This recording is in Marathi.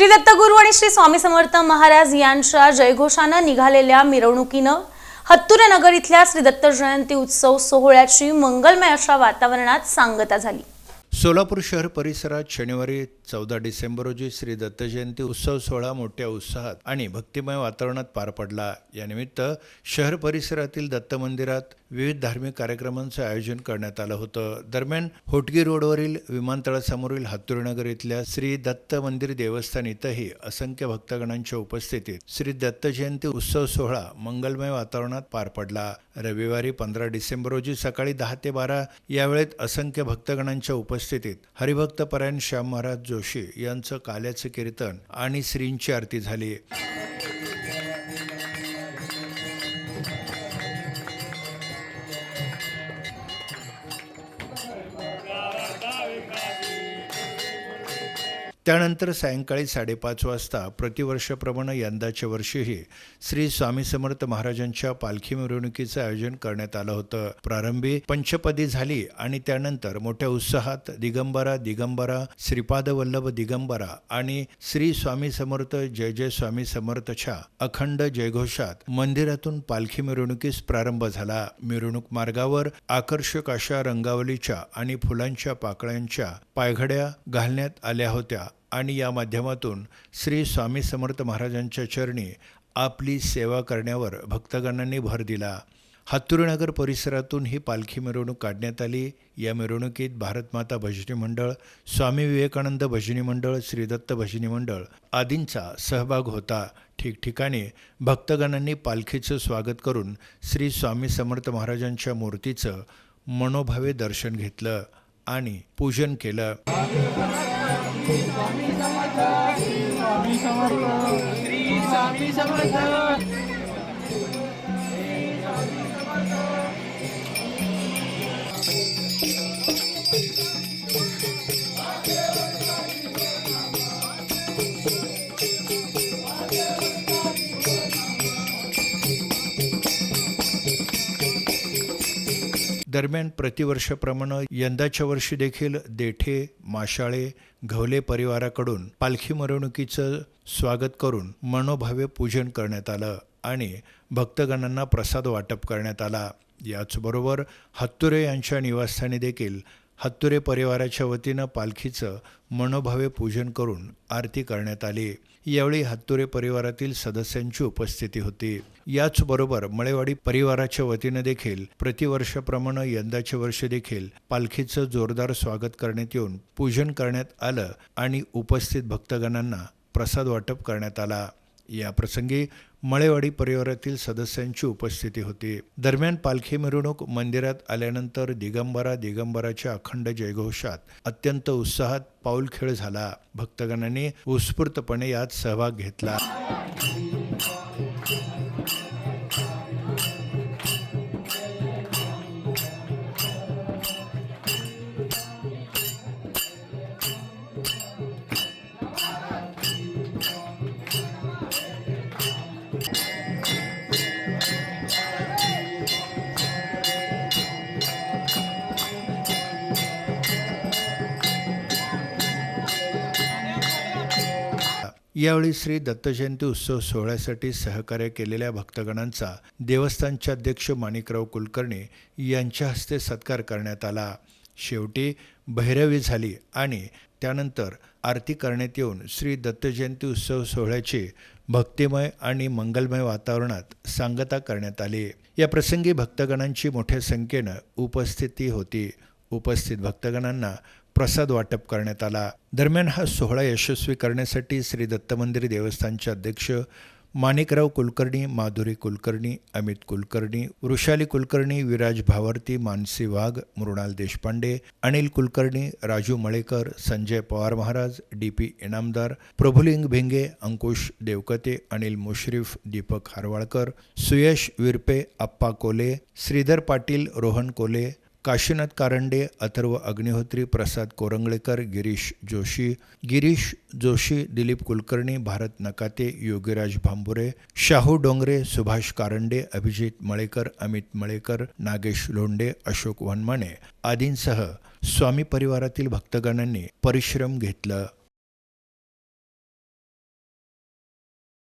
श्री दत्तगुरु आणि श्री स्वामी समर्थ महाराज यांच्या जयघोषानं निघालेल्या मिरवणुकीनं हत्तुरनगर इथल्या श्री दत्त जयंती उत्सव सोहळ्याची मंगलमय अशा वातावरणात सांगता झाली. सोलापूर शहर परिसरात शनिवारी चौदा डिसेंबर रोजी श्री दत्त जयंती उत्सव सोहळा मोठ्या उत्साहात आणि भक्तिमय वातावरणात पार पडला. यानिमित्त शहर परिसरातील दत्त मंदिरात विविध धार्मिक कार्यक्रमांचं आयोजन करण्यात आलं होतं. दरम्यान होटगी रोडवरील विमानतळासमोरील हातुरीनगर इथल्या श्री दत्त मंदिर देवस्थान इथंही असंख्य भक्तगणांच्या उपस्थितीत श्री दत्त जयंती उत्सव सोहळा मंगलमय वातावरणात पार पडला. रविवारी पंधरा डिसेंबर रोजी सकाळी दहा ते बारा या वेळेत असंख्य भक्तगणांच्या उपस्थितीत हरिभक्त परायण श्याम महाराज जोशी यांचं काल्याचं कीर्तन आणि श्रींची आरती झाली. त्यानंतर सायंकाळी साडेपाच वाजता प्रतिवर्षाप्रमाणे यंदाच्या वर्षीही श्री स्वामी समर्थ महाराजांच्या पालखी मिरवणुकीचं आयोजन करण्यात आलं होतं. प्रारंभी पंचपदी झाली आणि त्यानंतर मोठ्या उत्साहात दिगंबरा दिगंबरा श्रीपाद वल्लभ दिगंबरा आणि श्री स्वामी समर्थ जय जय स्वामी समर्थच्या अखंड जयघोषात मंदिरातून पालखी मिरवणुकीस प्रारंभ झाला. मिरवणूक मार्गावर आकर्षक अशा रंगावलीच्या आणि फुलांच्या पाकळ्यांच्या पायघड्या घालण्यात आल्या होत्या. आणि या माध्यमातून श्री स्वामी समर्थ महाराजांच्या चरणी आपली सेवा करण्यावर भक्तगणांनी भर दिला. हातुरीनगर परिसरातून ही पालखी मिरवणूक काढण्यात आली. या मिरवणुकीत भारतमाता भजनी मंडळ स्वामी विवेकानंद भजनी मंडळ श्रीदत्त भजनी मंडळ आदींचा सहभाग होता. ठिकठिकाणी भक्तगणांनी पालखीचं स्वागत करून श्री स्वामी समर्थ महाराजांच्या मूर्तीचं मनोभावे दर्शन घेतलं. आणि पूजन केलं. दरम्यान प्रतिवर्षाप्रमाणे यंदाच्या वर्षी देखील देठे माशाळे घवले परिवाराकडून पालखी मिरवणुकीचं स्वागत करून मनोभावे पूजन करण्यात आलं आणि भक्तगणांना प्रसाद वाटप करण्यात आला. याचबरोबर हत्तुरे यांच्या निवासस्थानी देखील हत्तुरे परिवाराच्या वतीनं पालखीचं मनोभावे पूजन करून आरती करण्यात आली. यावेळी हत्तुरे परिवारातील सदस्यांची उपस्थिती होती. याचबरोबर मळेवाडी परिवाराच्या वतीनं देखील प्रतिवर्षाप्रमाणे यंदाचे वर्ष देखील पालखीचं जोरदार स्वागत करण्यात येऊन पूजन करण्यात आलं आणि उपस्थित भक्तगणांना प्रसाद वाटप करण्यात आला. या प्रसंगी मळेवाडी परिवारातील सदस्यांची उपस्थिती होती. दरम्यान पालखी मिरवणूक मंदिरात आल्यानंतर दिगंबरा दिगंबराच्या अखंड जयघोषात अत्यंत उत्साहात पाऊलखेळ झाला. भक्तगणांनी उत्स्फूर्तपणे यात सहभाग घेतला. यावेळी श्री दत्तजयंती उत्सव सोहळ्यासाठी सहकार्य केलेल्या भक्तगणांचा देवस्थानचे अध्यक्ष माणिकराव कुलकर्णी यांच्या हस्ते सत्कार करण्यात आला. शेवटी भैरवी झाली आणि त्यानंतर आरती करण्यात येऊन श्री दत्तजयंती उत्सव सोहळ्याची भक्तिमय आणि मंगलमय वातावरणात सांगता करण्यात आली. या प्रसंगी भक्तगणांची मोठ्या संख्येनं उपस्थिती होती. उपस्थित भक्तगणांना प्रसाद वाटप करण्यात आला. दरम्यान हा सोहळा यशस्वी करण्यासाठी श्री दत्तमंदिर देवस्थानचे अध्यक्ष माणिकराव कुलकर्णी माधुरी कुलकर्णी अमित कुलकर्णी वृषाली कुलकर्णी विराज भावर्ती मानसी वाघ मृणाल देशपांडे अनिल कुलकर्णी राजू मळेकर संजय पवार महाराज डी पी इनामदार प्रभुलिंग भिंगे अंकुश देवकते अनिल मुश्रीफ दीपक हारवाळकर सुयश विरपे अप्पा कोले श्रीधर पाटील रोहन कोले काशीनाथ कारंडे अथर्व अग्निहोत्री प्रसाद कोरंगळेकर गिरीश जोशी गिरीश जोशी दिलीप कुलकर्णी भारत नकाते योगीराज भांबुरे शाहू डोंगरे सुभाष कारंडे अभिजित मळेकर अमित मळेकर नागेश लोंडे अशोक वनमाने आदींसह स्वामी परिवारातील भक्तगणांनी परिश्रम घेतलं.